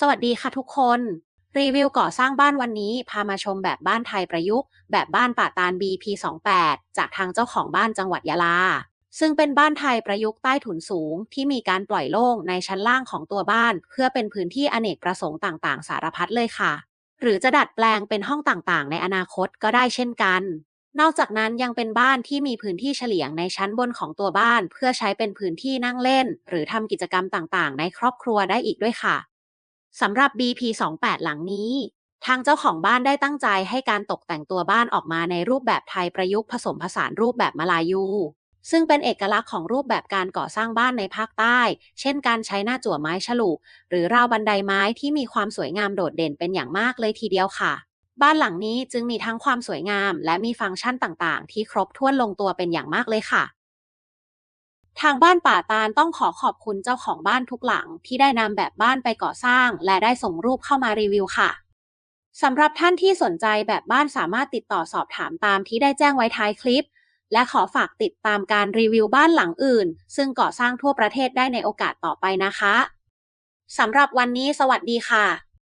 สวัสดีค่ะทุกคน รีวิวก่อสร้างบ้านวันนี้พามาชมแบบบ้านไทยประยุกต์ แบบบ้านป่าตาล BP28 จากทางเจ้าของบ้านจังหวัดยะลา ซึ่งเป็นบ้านไทยประยุกต์ใต้ถุนสูง ที่มีการปล่อยโล่งในชั้นล่างของตัวบ้าน เพื่อเป็นพื้นที่อเนกประสงค์ต่างๆ สารพัดเลยค่ะ หรือจะดัดแปลงเป็นห้องต่างๆ ในอนาคตก็ได้เช่นกัน นอกจากนั้นยังเป็นบ้านที่มีพื้นที่เฉลียงในชั้นบนของตัวบ้าน เพื่อใช้เป็นพื้นที่นั่งเล่น หรือทำกิจกรรมต่างๆ ในครอบครัวได้อีกด้วยค่ะ สำหรับ BP28 หลังนี้ ทางเจ้าของบ้านได้ตั้งใจให้การตกแต่งตัวบ้านออกมาในรูปแบบไทยประยุกต์ผสมผสานรูปแบบมาลายู ซึ่งเป็นเอกลักษณ์ของรูปแบบการก่อสร้างบ้านในภาคใต้ เช่นการใช้หน้าจั่วไม้ฉลุหรือราวบันไดไม้ที่มีความสวยงามโดดเด่นเป็นอย่างมากเลยทีเดียวค่ะ บ้านหลังนี้จึงมีทั้งความสวยงาม และมีฟังก์ชันต่างๆ ที่ครบถ้วนลงตัวเป็นอย่างมากเลยค่ะ ทางบ้านป่าตาลต้องขอขอบคุณเจ้าของบ้านทุกหลัง ที่ได้นำแบบบ้านไปก่อสร้าง และได้ส่งรูปเข้ามารีวิวค่ะสำหรับท่านที่สนใจแบบบ้านสามารถติดต่อสอบถามตามที่ได้แจ้งไว้ท้ายคลิป และขอฝากติดตามการรีวิวบ้านหลังอื่น ซึ่งก่อสร้างทั่วประเทศได้ในโอกาสต่อไปนะคะสำหรับวันนี้สวัสดีค่ะ